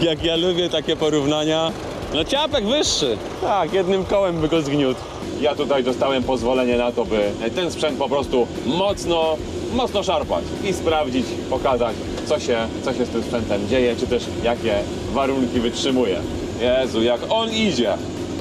Jak ja lubię takie porównania. No ciapek wyższy. Tak, jednym kołem by go zgniótł. Ja tutaj dostałem pozwolenie na to, by ten sprzęt po prostu mocno, mocno szarpać i sprawdzić, pokazać, co się, co się z tym sprzętem dzieje, czy też jakie warunki wytrzymuje. Jezu, jak on idzie.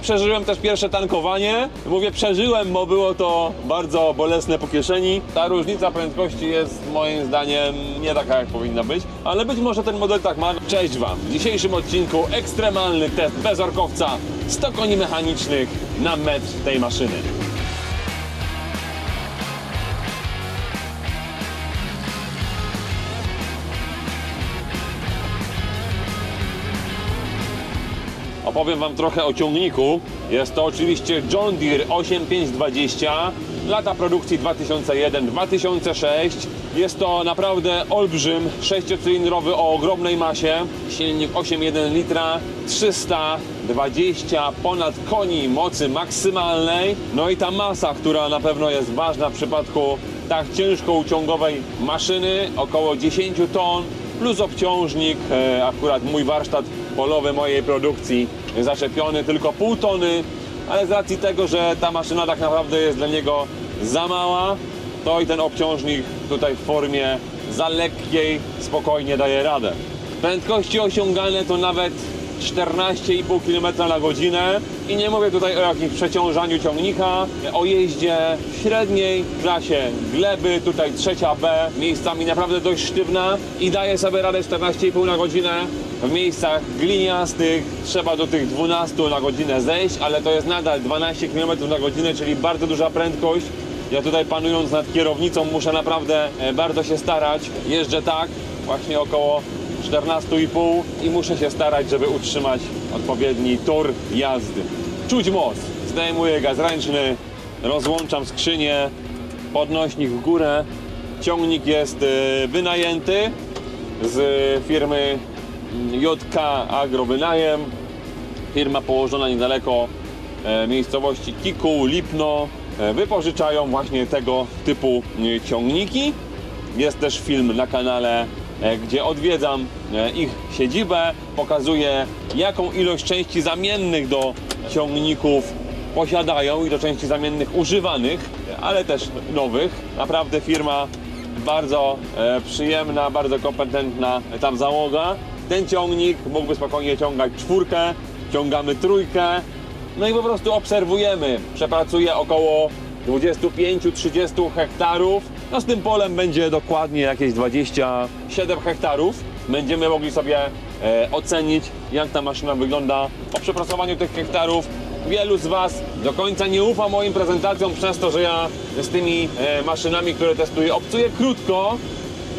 Przeżyłem też pierwsze tankowanie. Mówię przeżyłem, bo było to bardzo bolesne po kieszeni. Ta różnica prędkości jest moim zdaniem nie taka jak powinna być, ale być może ten model tak ma. Cześć Wam! W dzisiejszym odcinku ekstremalny test bezorkowca 100 koni mechanicznych na metr tej maszyny. Opowiem Wam trochę o ciągniku. Jest to oczywiście John Deere 8520, lata produkcji 2001-2006. Jest to naprawdę olbrzym, sześciocylindrowy o ogromnej masie, silnik 8,1 litra, 320 ponad koni mocy maksymalnej. No i ta masa, która na pewno jest ważna w przypadku tak ciężko uciągowej maszyny, około 10 ton, plus obciążnik, e, akurat mój warsztat polowy mojej produkcji zaczepiony tylko pół tony, ale z racji tego, że ta maszyna tak naprawdę jest dla niego za mała, to i ten obciążnik tutaj w formie za lekkiej spokojnie daje radę. Prędkości osiągane to nawet 14,5 km na godzinę i nie mówię tutaj o jakimś przeciążaniu ciągnika, o jeździe w średniej klasie gleby, tutaj trzecia B, miejscami naprawdę dość sztywna i daje sobie radę 14,5 na godzinę. W miejscach gliniastych trzeba do tych 12 na godzinę zejść, ale to jest nadal 12 km na godzinę, czyli bardzo duża prędkość. Ja tutaj panując nad kierownicą muszę naprawdę e, bardzo się starać. Jeżdżę tak, właśnie około 14,5 i muszę się starać, żeby utrzymać odpowiedni tor jazdy. Czuć moc. Zdejmuję gaz ręczny, rozłączam skrzynię, podnośnik w górę. Ciągnik jest e, wynajęty z firmy JK Agro Wynajem. Firma położona niedaleko e, miejscowości Kikuł, Lipno. E, Wypożyczają właśnie tego typu e, ciągniki. Jest też film na kanale, gdzie odwiedzam ich siedzibę, pokazuję jaką ilość części zamiennych do ciągników posiadają i do części zamiennych używanych, ale też nowych. Naprawdę firma bardzo przyjemna, bardzo kompetentna tam załoga. Ten ciągnik mógłby spokojnie ciągać czwórkę, ciągamy trójkę, no i po prostu obserwujemy. Przepracuje około 25-30 hektarów. No z tym polem będzie dokładnie jakieś 27 hektarów. Będziemy mogli sobie e, ocenić, jak ta maszyna wygląda po przepracowaniu tych hektarów. Wielu z Was do końca nie ufa moim prezentacjom przez to, że ja z tymi e, maszynami, które testuję, obcuję krótko,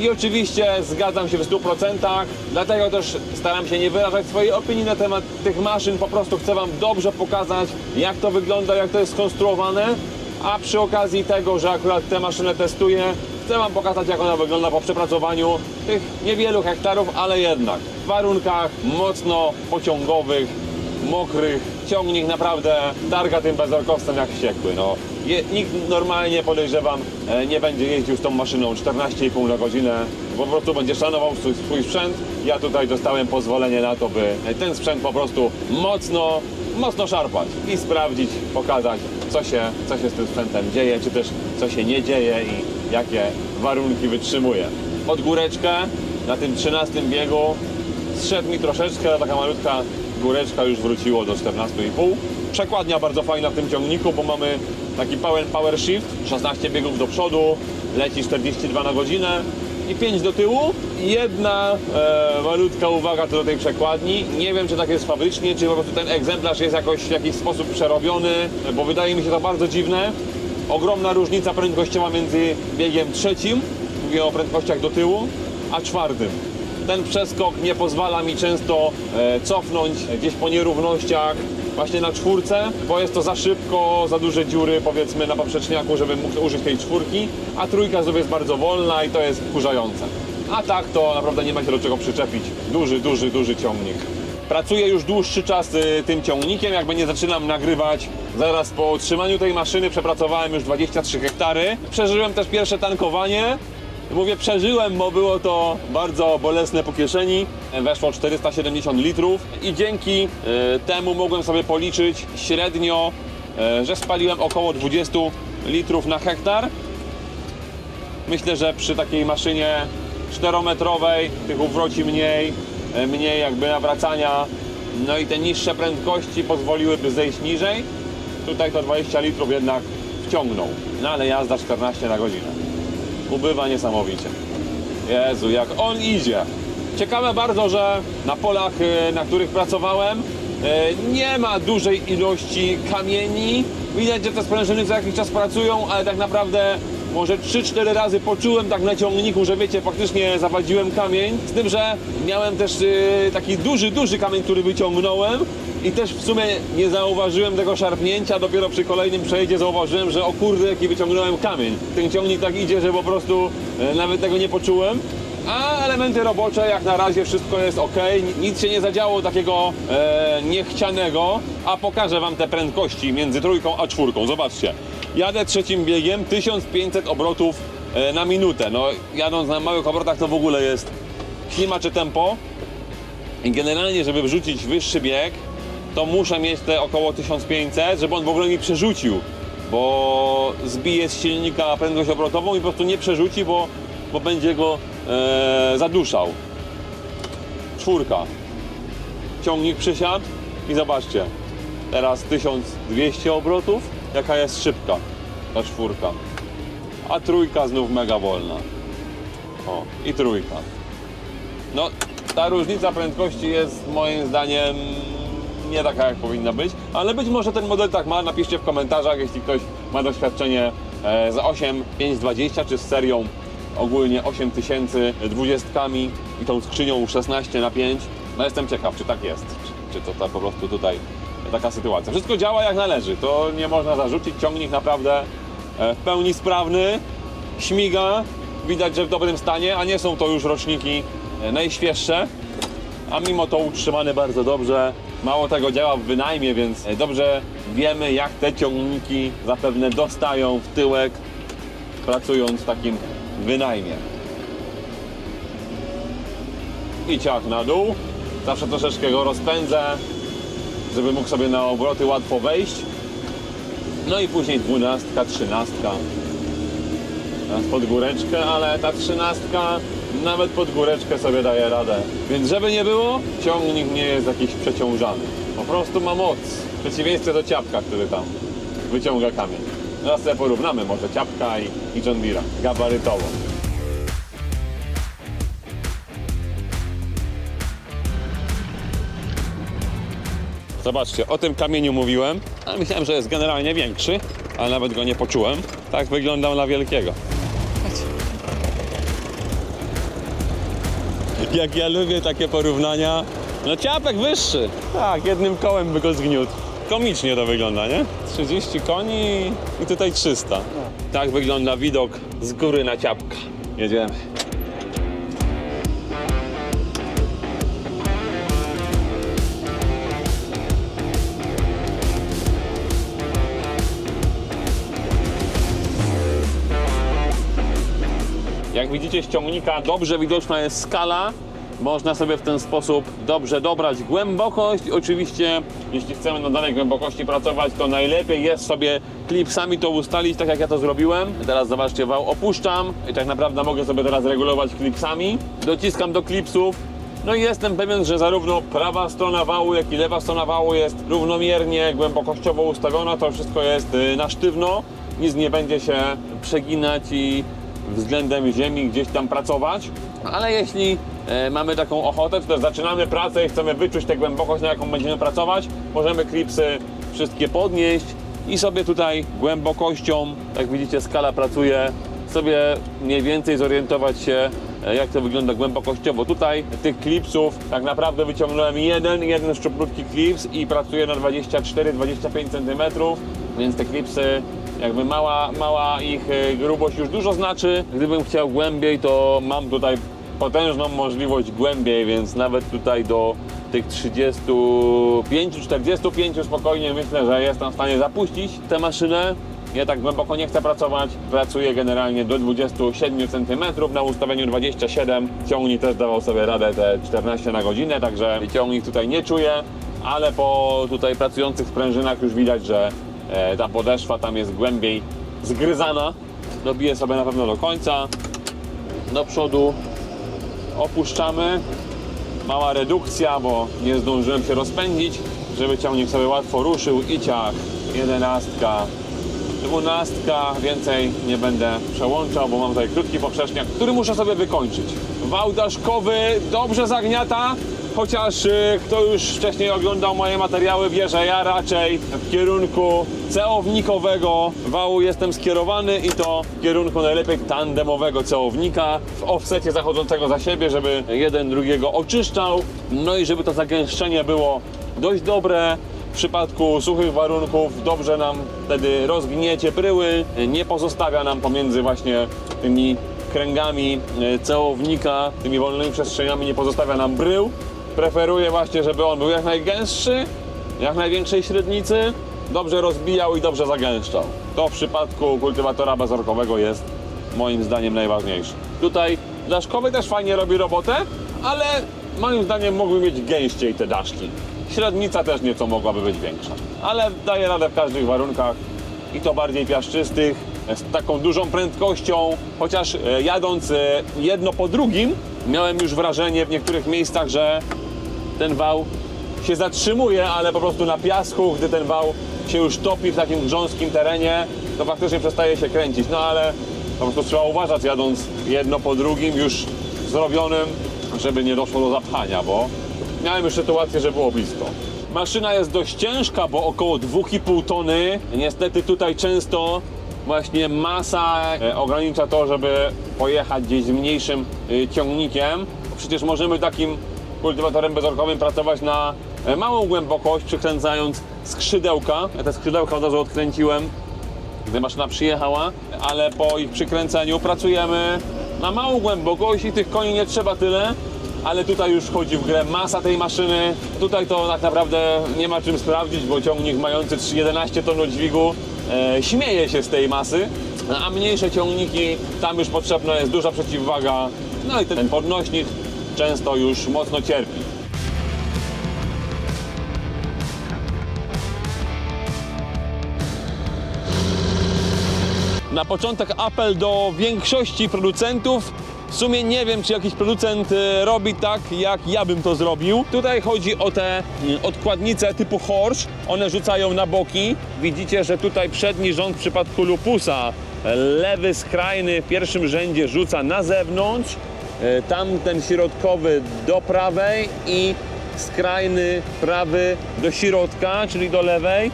i oczywiście zgadzam się w 100%, dlatego też staram się nie wyrażać swojej opinii na temat tych maszyn, po prostu chcę Wam dobrze pokazać, jak to wygląda, jak to jest skonstruowane, a przy okazji tego, że akurat tę maszynę testuję, chcę Wam pokazać, jak ona wygląda po przepracowaniu tych niewielu hektarów, ale jednak w warunkach mocno pociągowych, mokrych, ciągnik naprawdę targa tym bezorkowcem jak wściekły. No. Je, nikt normalnie podejrzewam e, nie będzie jeździł z tą maszyną 14,5 na godzinę, po prostu będzie szanował swój, swój sprzęt. Ja tutaj dostałem pozwolenie na to, by ten sprzęt po prostu mocno, mocno szarpać i sprawdzić, pokazać co się, co się z tym sprzętem dzieje, czy też co się nie dzieje i jakie warunki wytrzymuje. Pod góreczkę na tym 13 biegu zszedł mi troszeczkę, taka malutka góreczka już wróciło do 14,5. Przekładnia bardzo fajna w tym ciągniku, bo mamy taki power, power shift, 16 biegów do przodu, leci 42 na godzinę i 5 do tyłu. Jedna e, malutka uwaga to do tej przekładni. Nie wiem, czy tak jest fabrycznie, czy po prostu ten egzemplarz jest jakoś w jakiś sposób przerobiony, bo wydaje mi się to bardzo dziwne. Ogromna różnica prędkościowa między biegiem trzecim, mówię o prędkościach do tyłu, a czwartym ten przeskok nie pozwala mi często e, cofnąć gdzieś po nierównościach właśnie na czwórce, bo jest to za szybko, za duże dziury powiedzmy na poprzeczniaku, żebym mógł użyć tej czwórki, a trójka znów jest bardzo wolna i to jest wkurzające. A tak to naprawdę nie ma się do czego przyczepić. Duży, duży, duży ciągnik. Pracuję już dłuższy czas y, tym ciągnikiem, jakby nie zaczynam nagrywać. Zaraz po otrzymaniu tej maszyny przepracowałem już 23 hektary. Przeżyłem też pierwsze tankowanie, Mówię, przeżyłem, bo było to bardzo bolesne po kieszeni. Weszło 470 litrów i dzięki e, temu mogłem sobie policzyć średnio, e, że spaliłem około 20 litrów na hektar. Myślę, że przy takiej maszynie 4-metrowej tych uwroci mniej, e, mniej jakby nawracania, no i te niższe prędkości pozwoliłyby zejść niżej. Tutaj to 20 litrów jednak wciągnął, no ale jazda 14 na godzinę. Ubywa niesamowicie. Jezu, jak on idzie. Ciekawe bardzo, że na polach, e, na których pracowałem, e, nie ma dużej ilości kamieni. Widać, że te sprężyny co jakiś czas pracują, ale tak naprawdę może 3-4 razy poczułem tak na ciągniku, że wiecie, faktycznie zawadziłem kamień. Z tym, że miałem też e, taki duży, duży kamień, który wyciągnąłem i też w sumie nie zauważyłem tego szarpnięcia. Dopiero przy kolejnym przejeździe zauważyłem, że o kurde, jaki wyciągnąłem kamień. Ten ciągnik tak idzie, że po prostu e, nawet tego nie poczułem. A elementy robocze, jak na razie wszystko jest ok, nic się nie zadziało takiego e, niechcianego, a pokażę Wam te prędkości między trójką a czwórką. Zobaczcie, jadę trzecim biegiem 1500 obrotów e, na minutę. No, jadąc na małych obrotach to w ogóle jest klima czy tempo. Generalnie, żeby wrzucić wyższy bieg, to muszę mieć te około 1500, żeby on w ogóle mi przerzucił, bo zbije z silnika prędkość obrotową i po prostu nie przerzuci, bo, bo będzie go e, zaduszał. Czwórka. Ciągnik przysiadł i zobaczcie, teraz 1200 obrotów, jaka jest szybka ta czwórka. A trójka znów mega wolna. O, i trójka. No, ta różnica prędkości jest moim zdaniem nie taka, jak powinna być, ale być może ten model tak ma. Napiszcie w komentarzach, jeśli ktoś ma doświadczenie e, z 8520 czy z serią ogólnie 8000 dwudziestkami i tą skrzynią 16 na 5 No jestem ciekaw, czy tak jest, czy, czy to ta, po prostu tutaj taka sytuacja. Wszystko działa jak należy, to nie można zarzucić. Ciągnik naprawdę e, w pełni sprawny, śmiga, widać, że w dobrym stanie, a nie są to już roczniki e, najświeższe a mimo to utrzymany bardzo dobrze. Mało tego działa w wynajmie, więc e, dobrze wiemy, jak te ciągniki zapewne dostają w tyłek, pracując w takim wynajmie. I ciach na dół. Zawsze troszeczkę go rozpędzę, żeby mógł sobie na obroty łatwo wejść. No i później dwunastka, trzynastka. Teraz pod góreczkę, ale ta trzynastka nawet pod góreczkę sobie daje radę. Więc żeby nie było, ciągnik nie jest jakiś przeciążany. Po prostu ma moc. W przeciwieństwie do ciapka, który tam wyciąga kamień. Teraz sobie porównamy może ciapka i, i John Deere'a gabarytowo. Zobaczcie, o tym kamieniu mówiłem, ale myślałem, że jest generalnie większy, ale nawet go nie poczułem. Tak wyglądał na wielkiego. Jak ja lubię takie porównania. No ciapek wyższy. Tak, jednym kołem by go zgniótł. Komicznie to wygląda, nie? 30 koni i tutaj 300. Tak wygląda widok z góry na ciapka. Jedziemy. Widzicie z ciągnika dobrze widoczna jest skala. Można sobie w ten sposób dobrze dobrać głębokość. Oczywiście, jeśli chcemy na danej głębokości pracować, to najlepiej jest sobie klipsami to ustalić, tak jak ja to zrobiłem. Teraz zobaczcie, wał opuszczam i tak naprawdę mogę sobie teraz regulować klipsami. Dociskam do klipsów. No i jestem pewien, że zarówno prawa strona wału, jak i lewa strona wału jest równomiernie głębokościowo ustawiona. To wszystko jest y, na sztywno. Nic nie będzie się przeginać i względem ziemi gdzieś tam pracować. Ale jeśli e, mamy taką ochotę, to też zaczynamy pracę i chcemy wyczuć tę głębokość, na jaką będziemy pracować, możemy klipsy wszystkie podnieść i sobie tutaj głębokością, jak widzicie skala pracuje, sobie mniej więcej zorientować się, e, jak to wygląda głębokościowo. Tutaj tych klipsów tak naprawdę wyciągnąłem jeden, jeden szczuplutki klips i pracuję na 24-25 cm, więc te klipsy jakby mała, mała ich e, grubość już dużo znaczy. Gdybym chciał głębiej, to mam tutaj potężną możliwość głębiej, więc nawet tutaj do tych 35-45 spokojnie myślę, że jestem w stanie zapuścić tę maszynę. Ja tak głęboko nie chcę pracować. Pracuję generalnie do 27 cm na ustawieniu 27. Ciągnik też dawał sobie radę te 14 na godzinę, także ciągnik tutaj nie czuję, ale po tutaj pracujących sprężynach już widać, że ta podeszwa tam jest głębiej zgryzana. Dobiję sobie na pewno do końca. Do przodu opuszczamy. Mała redukcja, bo nie zdążyłem się rozpędzić, żeby ciągnik sobie łatwo ruszył i ciach. Jedenastka, dwunastka, więcej nie będę przełączał, bo mam tutaj krótki poprzeczniak, który muszę sobie wykończyć. Wał daszkowy dobrze zagniata, chociaż y, kto już wcześniej oglądał moje materiały wie, że ja raczej w kierunku ceownikowego wału jestem skierowany i to w kierunku najlepiej tandemowego ceownika w offsecie zachodzącego za siebie, żeby jeden drugiego oczyszczał, no i żeby to zagęszczenie było dość dobre, w przypadku suchych warunków dobrze nam wtedy rozgniecie bryły, nie pozostawia nam pomiędzy właśnie tymi kręgami e, cełownika, tymi wolnymi przestrzeniami nie pozostawia nam brył. Preferuję właśnie, żeby on był jak najgęstszy, jak największej średnicy, dobrze rozbijał i dobrze zagęszczał. To w przypadku kultywatora bezorkowego jest moim zdaniem najważniejsze. Tutaj daszkowy też fajnie robi robotę, ale moim zdaniem mógłby mieć gęściej te daszki. Średnica też nieco mogłaby być większa, ale daje radę w każdych warunkach i to bardziej piaszczystych, z taką dużą prędkością, chociaż e, jadąc e, jedno po drugim miałem już wrażenie w niektórych miejscach, że ten wał się zatrzymuje, ale po prostu na piasku, gdy ten wał się już topi w takim grząskim terenie, to faktycznie przestaje się kręcić. No ale po prostu trzeba uważać jadąc jedno po drugim już zrobionym, żeby nie doszło do zapchania, bo miałem już sytuację, że było blisko. Maszyna jest dość ciężka, bo około 2,5 tony. Niestety tutaj często właśnie masa e, ogranicza to, żeby pojechać gdzieś z mniejszym e, ciągnikiem. Przecież możemy takim kultywatorem bezorkowym pracować na e, małą głębokość, przykręcając skrzydełka. Ja te skrzydełka od razu odkręciłem, gdy maszyna przyjechała, ale po ich przykręceniu pracujemy na małą głębokość i tych koni nie trzeba tyle, ale tutaj już wchodzi w grę masa tej maszyny. Tutaj to tak naprawdę nie ma czym sprawdzić, bo ciągnik mający 3 11 ton dźwigu e, śmieje się z tej masy, a mniejsze ciągniki, tam już potrzebna jest duża przeciwwaga, no i ten podnośnik często już mocno cierpi. Na początek apel do większości producentów. W sumie nie wiem, czy jakiś producent e, robi tak, jak ja bym to zrobił. Tutaj chodzi o te mm, odkładnice typu Horsch. One rzucają na boki. Widzicie, że tutaj przedni rząd w przypadku lupusa, lewy skrajny w pierwszym rzędzie rzuca na zewnątrz, e, tamten środkowy do prawej i skrajny prawy do środka, czyli do lewej.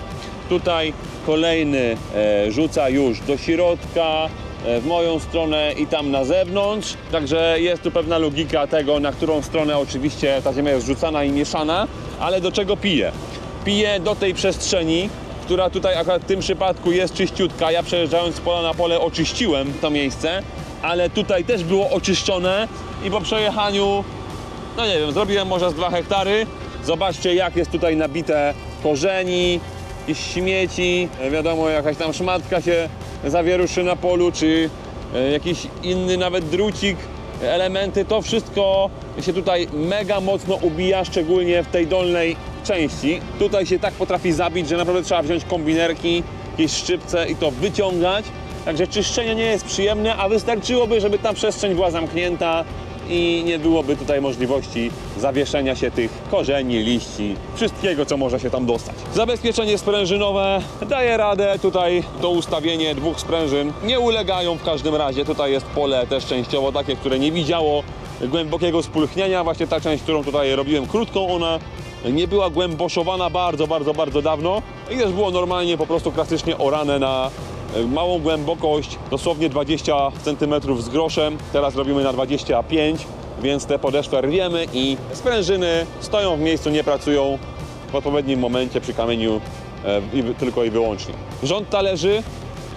Tutaj kolejny e, rzuca już do środka, w moją stronę i tam na zewnątrz. Także jest tu pewna logika tego, na którą stronę oczywiście ta ziemia jest rzucana i mieszana, ale do czego pije? Pije do tej przestrzeni, która tutaj akurat w tym przypadku jest czyściutka. Ja przejeżdżając z pola na pole oczyściłem to miejsce, ale tutaj też było oczyszczone i po przejechaniu no nie wiem, zrobiłem może z 2 hektary. Zobaczcie, jak jest tutaj nabite korzeni, jakieś śmieci, e, wiadomo, jakaś tam szmatka się zawieruszy na polu, czy e, jakiś inny nawet drucik, elementy. To wszystko się tutaj mega mocno ubija, szczególnie w tej dolnej części. Tutaj się tak potrafi zabić, że naprawdę trzeba wziąć kombinerki, jakieś szczypce i to wyciągać. Także czyszczenie nie jest przyjemne, a wystarczyłoby, żeby ta przestrzeń była zamknięta i nie byłoby tutaj możliwości zawieszenia się tych korzeni, liści, wszystkiego, co może się tam dostać. Zabezpieczenie sprężynowe daje radę. Tutaj to ustawienie dwóch sprężyn nie ulegają w każdym razie. Tutaj jest pole też częściowo takie, które nie widziało głębokiego spulchnienia. Właśnie ta część, którą tutaj robiłem krótką, ona nie była głęboszowana bardzo, bardzo, bardzo dawno i też było normalnie po prostu klasycznie orane na małą głębokość, dosłownie 20 cm z groszem. Teraz robimy na 25, więc te podeszwę rwiemy i sprężyny stoją w miejscu, nie pracują w odpowiednim momencie przy kamieniu e, i tylko i wyłącznie. Rząd talerzy,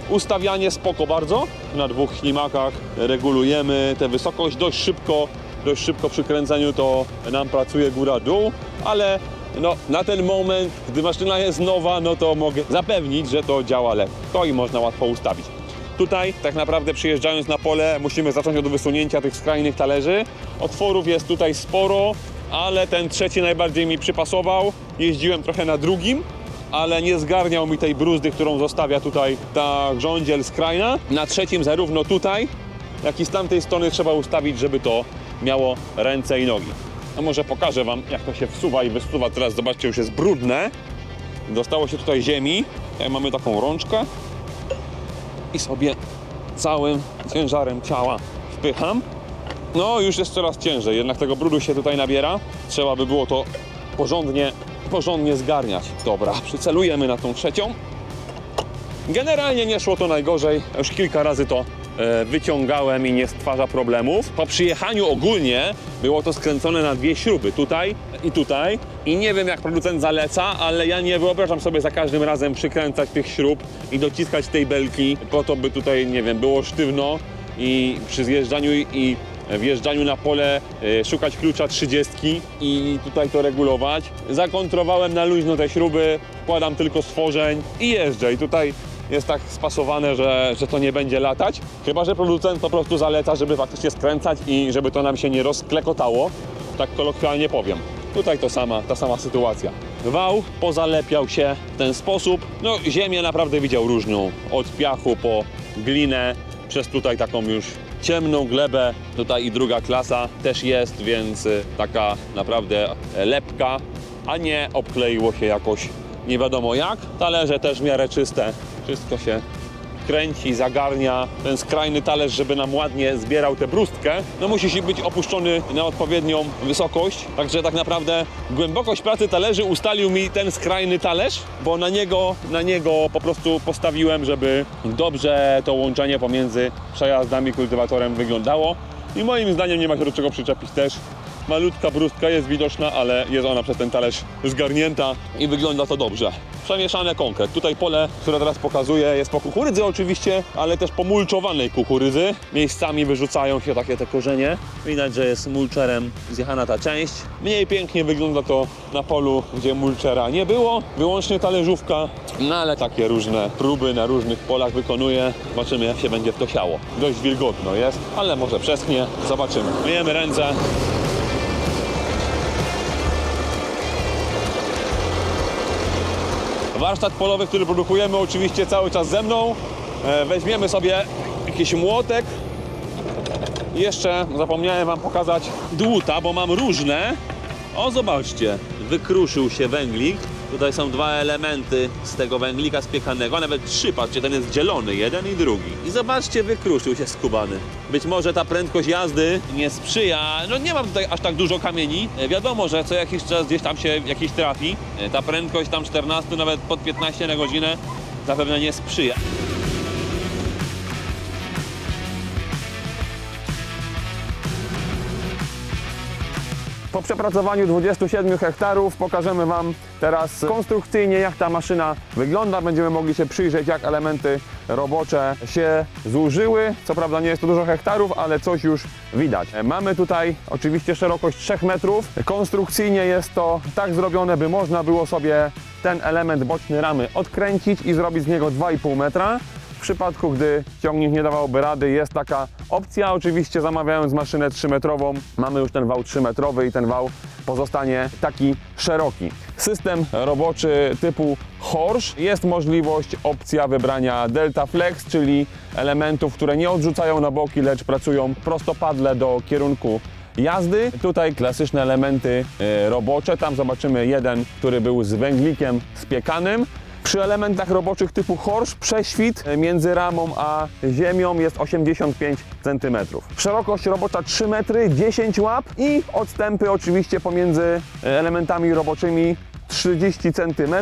ustawianie spoko bardzo. Na dwóch ślimakach regulujemy tę wysokość dość szybko. Dość szybko przy kręceniu to nam pracuje góra-dół, ale no na ten moment, gdy maszyna jest nowa, no to mogę zapewnić, że to działa lekko i można łatwo ustawić. Tutaj tak naprawdę przyjeżdżając na pole musimy zacząć od wysunięcia tych skrajnych talerzy. Otworów jest tutaj sporo, ale ten trzeci najbardziej mi przypasował. Jeździłem trochę na drugim, ale nie zgarniał mi tej bruzdy, którą zostawia tutaj ta grządziel skrajna. Na trzecim zarówno tutaj, jak i z tamtej strony trzeba ustawić, żeby to miało ręce i nogi. Może pokażę Wam, jak to się wsuwa i wysuwa. Teraz zobaczcie, już jest brudne. Dostało się tutaj ziemi. Tutaj mamy taką rączkę i sobie całym ciężarem ciała wpycham. No, już jest coraz ciężej, jednak tego brudu się tutaj nabiera. Trzeba by było to porządnie, porządnie zgarniać. Dobra, przycelujemy na tą trzecią. Generalnie nie szło to najgorzej. Już kilka razy to wyciągałem i nie stwarza problemów. Po przyjechaniu ogólnie było to skręcone na dwie śruby, tutaj i tutaj. I nie wiem jak producent zaleca, ale ja nie wyobrażam sobie za każdym razem przykręcać tych śrub i dociskać tej belki po to, by tutaj, nie wiem, było sztywno i przy zjeżdżaniu i wjeżdżaniu na pole e, szukać klucza 30 i tutaj to regulować. Zakontrowałem na luźno te śruby, wkładam tylko stworzeń i jeżdżę. I tutaj jest tak spasowane, że, że to nie będzie latać. Chyba, że producent po prostu zaleca, żeby faktycznie skręcać i żeby to nam się nie rozklekotało. Tak kolokwialnie powiem. Tutaj to sama, ta sama sytuacja. Wał pozalepiał się w ten sposób. No, ziemię naprawdę widział różną. Od piachu po glinę, przez tutaj taką już ciemną glebę. Tutaj i druga klasa też jest, więc y, taka naprawdę e, lepka, a nie obkleiło się jakoś nie wiadomo jak. Talerze też w miarę czyste. Wszystko się kręci, zagarnia. Ten skrajny talerz, żeby nam ładnie zbierał tę brustkę, no musi być opuszczony na odpowiednią wysokość. Także tak naprawdę głębokość pracy talerzy ustalił mi ten skrajny talerz, bo na niego, na niego po prostu postawiłem, żeby dobrze to łączenie pomiędzy przejazdami kultywatorem wyglądało. I moim zdaniem nie ma się do czego przyczepić też. Malutka brustka jest widoczna, ale jest ona przez ten talerz zgarnięta i wygląda to dobrze. Przemieszane konkret. Tutaj pole, które teraz pokazuję, jest po kukurydzy oczywiście, ale też po mulczowanej kukurydzy. Miejscami wyrzucają się takie te korzenie. Widać, że jest mulczerem zjechana ta część. Mniej pięknie wygląda to na polu, gdzie mulczera nie było. Wyłącznie talerzówka, no ale takie różne próby na różnych polach wykonuję. Zobaczymy, jak się będzie w to siało. Dość wilgotno jest, ale może przeschnie. Zobaczymy. Myjemy ręce. Warsztat polowy, który produkujemy oczywiście cały czas ze mną. E, Weźmiemy sobie jakiś młotek. Jeszcze zapomniałem Wam pokazać dłuta, bo mam różne. O, zobaczcie, wykruszył się węglik. Tutaj są dwa elementy z tego węglika spiekanego, a nawet trzy, patrzcie, ten jest dzielony, jeden i drugi. I zobaczcie, wykruszył się skubany. Być może ta prędkość jazdy nie sprzyja, no nie mam tutaj aż tak dużo kamieni. E, Wiadomo, że co jakiś czas gdzieś tam się jakiś trafi. E, Ta prędkość tam 14, nawet pod 15 na godzinę zapewne nie sprzyja. Po przepracowaniu 27 hektarów pokażemy Wam teraz konstrukcyjnie, jak ta maszyna wygląda. Będziemy mogli się przyjrzeć, jak elementy robocze się zużyły. Co prawda nie jest to dużo hektarów, ale coś już widać. Mamy tutaj oczywiście szerokość 3 metrów. Konstrukcyjnie jest to tak zrobione, by można było sobie ten element boczny ramy odkręcić i zrobić z niego 2,5 metra. W przypadku, gdy ciągnik nie dawałby rady, jest taka opcja. Oczywiście zamawiając maszynę 3-metrową, mamy już ten wał 3-metrowy i ten wał pozostanie taki szeroki. System roboczy typu Horsch. Jest możliwość, opcja wybrania Delta Flex, czyli elementów, które nie odrzucają na boki, lecz pracują prostopadle do kierunku jazdy. Tutaj klasyczne elementy e, robocze. Tam zobaczymy jeden, który był z węglikiem spiekanym. Przy elementach roboczych typu Horsch prześwit między ramą a ziemią jest 85 cm. Szerokość robocza 3 metry, 10 łap i odstępy oczywiście pomiędzy elementami roboczymi 30 cm.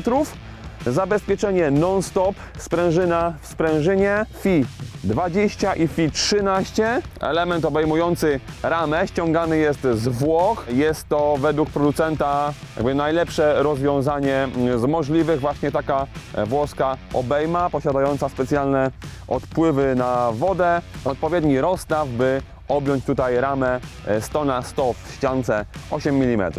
Zabezpieczenie non-stop, sprężyna w sprężynie, FI 20 i FI 13. Element obejmujący ramę ściągany jest z Włoch. Jest to według producenta jakby najlepsze rozwiązanie z możliwych. Właśnie taka włoska obejma posiadająca specjalne odpływy na wodę, odpowiedni rozstaw, by objąć tutaj ramę e, 100 na 100 w ściance 8 mm.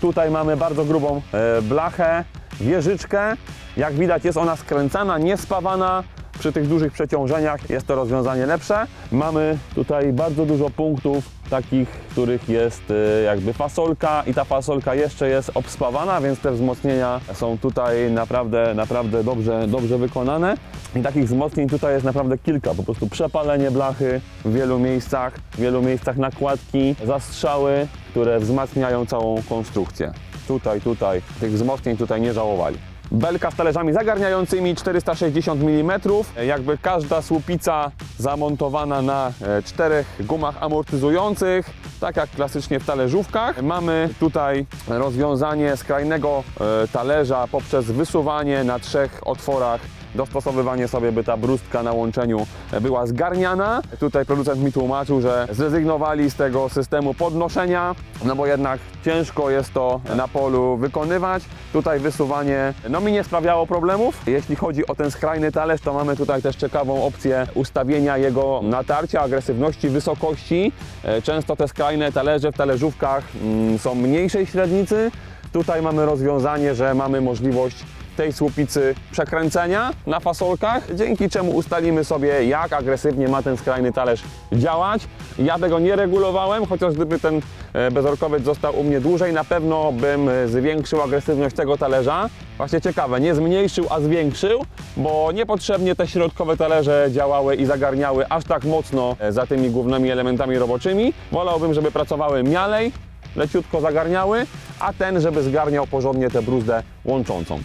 Tutaj mamy bardzo grubą e, blachę, wieżyczkę. Jak widać jest ona skręcana, niespawana. Przy tych dużych przeciążeniach jest to rozwiązanie lepsze. Mamy tutaj bardzo dużo punktów takich, których jest e, jakby fasolka i ta fasolka jeszcze jest obspawana, więc te wzmocnienia są tutaj naprawdę, naprawdę dobrze, dobrze wykonane. I takich wzmocnień tutaj jest naprawdę kilka. Po prostu przepalenie blachy w wielu miejscach, w wielu miejscach nakładki, zastrzały, które wzmacniają całą konstrukcję. Tutaj, tutaj, tych wzmocnień tutaj nie żałowali. Belka z talerzami zagarniającymi 460 mm, jakby każda słupica zamontowana na e, czterech gumach amortyzujących, tak jak klasycznie w talerzówkach. Mamy tutaj rozwiązanie skrajnego e, talerza poprzez wysuwanie na trzech otworach dostosowywanie sobie, by ta brustka na łączeniu była zgarniana. Tutaj producent mi tłumaczył, że zrezygnowali z tego systemu podnoszenia, no bo jednak ciężko jest to na polu wykonywać. Tutaj wysuwanie no mi nie sprawiało problemów. Jeśli chodzi o ten skrajny talerz, to mamy tutaj też ciekawą opcję ustawienia jego natarcia, agresywności, wysokości. E, Często te skrajne talerze w talerzówkach mm, są mniejszej średnicy. Tutaj mamy rozwiązanie, że mamy możliwość tej słupicy przekręcenia na fasolkach, dzięki czemu ustalimy sobie, jak agresywnie ma ten skrajny talerz działać. Ja tego nie regulowałem, chociaż gdyby ten e, bezorkowiec został u mnie dłużej, na pewno bym e, zwiększył agresywność tego talerza. Właśnie ciekawe, nie zmniejszył, a zwiększył, bo niepotrzebnie te środkowe talerze działały i zagarniały aż tak mocno e, za tymi głównymi elementami roboczymi. Wolałbym, żeby pracowały mialej, leciutko zagarniały, a ten, żeby zgarniał porządnie tę bruzdę łączącą.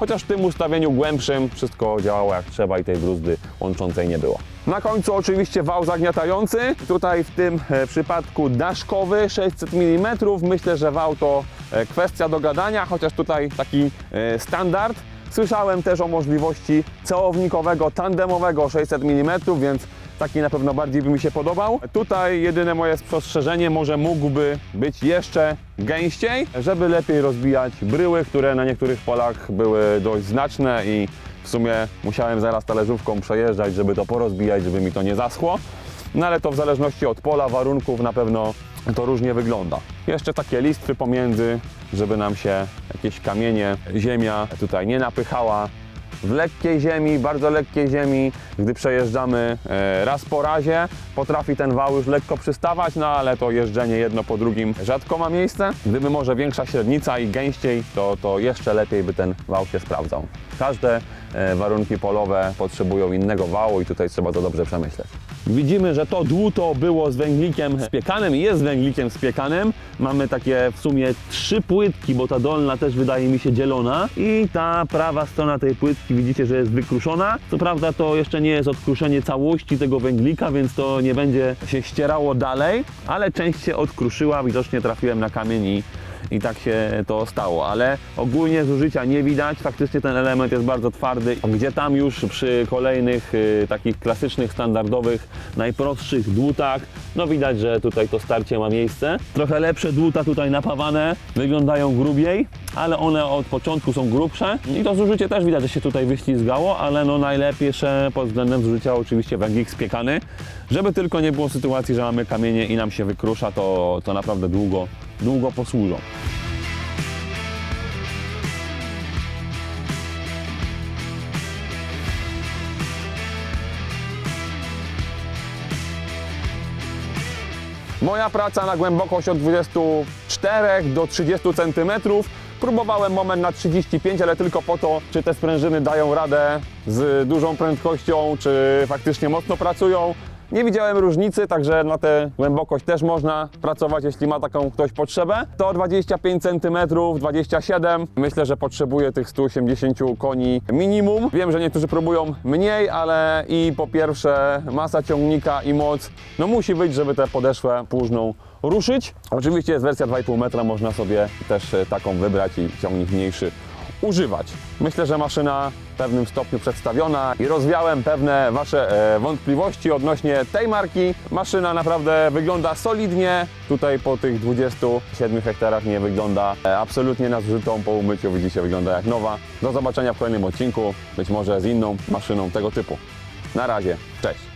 Chociaż w tym ustawieniu głębszym wszystko działało jak trzeba i tej bruzdy łączącej nie było. Na końcu oczywiście wał zagniatający. Tutaj w tym e, przypadku daszkowy 600 mm. Myślę, że wał to e, kwestia dogadania, chociaż tutaj taki e, standard. Słyszałem też o możliwości cełownikowego, tandemowego 600 mm, więc taki na pewno bardziej by mi się podobał. Tutaj jedyne moje spostrzeżenie może mógłby być jeszcze gęściej, żeby lepiej rozbijać bryły, które na niektórych polach były dość znaczne i w sumie musiałem zaraz talerzówką przejeżdżać, żeby to porozbijać, żeby mi to nie zaschło. No ale to w zależności od pola, warunków na pewno to różnie wygląda. Jeszcze takie listwy pomiędzy, żeby nam się jakieś kamienie, ziemia tutaj nie napychała. W lekkiej ziemi, bardzo lekkiej ziemi, gdy przejeżdżamy e, raz po razie, potrafi ten wał już lekko przystawać, no ale to jeżdżenie jedno po drugim rzadko ma miejsce. Gdyby może większa średnica i gęściej, to, to jeszcze lepiej by ten wał się sprawdzał. Każde e, warunki polowe potrzebują innego wału i tutaj trzeba to dobrze przemyśleć. Widzimy, że to dłuto było z węglikiem spiekanym jest węglikiem spiekanym. Mamy takie w sumie trzy płytki, bo ta dolna też wydaje mi się dzielona i ta prawa strona tej płytki widzicie, że jest wykruszona. Co prawda to jeszcze nie jest odkruszenie całości tego węglika, więc to nie będzie się ścierało dalej, ale część się odkruszyła, widocznie trafiłem na kamień i i tak się to stało, ale ogólnie zużycia nie widać, faktycznie ten element jest bardzo twardy, gdzie tam już przy kolejnych y, takich klasycznych, standardowych, najprostszych dłutach, no widać, że tutaj to starcie ma miejsce. Trochę lepsze dłuta tutaj napawane, wyglądają grubiej, ale one od początku są grubsze. I to zużycie też widać, że się tutaj wyślizgało, ale no najlepsze pod względem zużycia oczywiście węglik spiekany, żeby tylko nie było sytuacji, że mamy kamienie i nam się wykrusza, to, to naprawdę długo, długo posłużą. Moja praca na głębokość od 24 do 30 cm. Próbowałem moment na 35, ale tylko po to, czy te sprężyny dają radę z dużą prędkością, czy faktycznie mocno pracują. Nie widziałem różnicy, także na tę głębokość też można pracować, jeśli ma taką ktoś potrzebę. To 25 cm, 27. Myślę, że potrzebuję tych 180 koni minimum. Wiem, że niektórzy próbują mniej, ale i po pierwsze masa ciągnika i moc no musi być, żeby tę podeszwę płużną ruszyć. Oczywiście jest wersja 2,5 metra, można sobie też e, taką wybrać i ciągnik mniejszy używać. Myślę, że maszyna w pewnym stopniu przedstawiona i rozwiałem pewne Wasze e, wątpliwości odnośnie tej marki. Maszyna naprawdę wygląda solidnie. Tutaj po tych 27 hektarach nie wygląda e, absolutnie na zużytą. Po umyciu widzicie, wygląda jak nowa. Do zobaczenia w kolejnym odcinku, być może z inną maszyną tego typu. Na razie, cześć!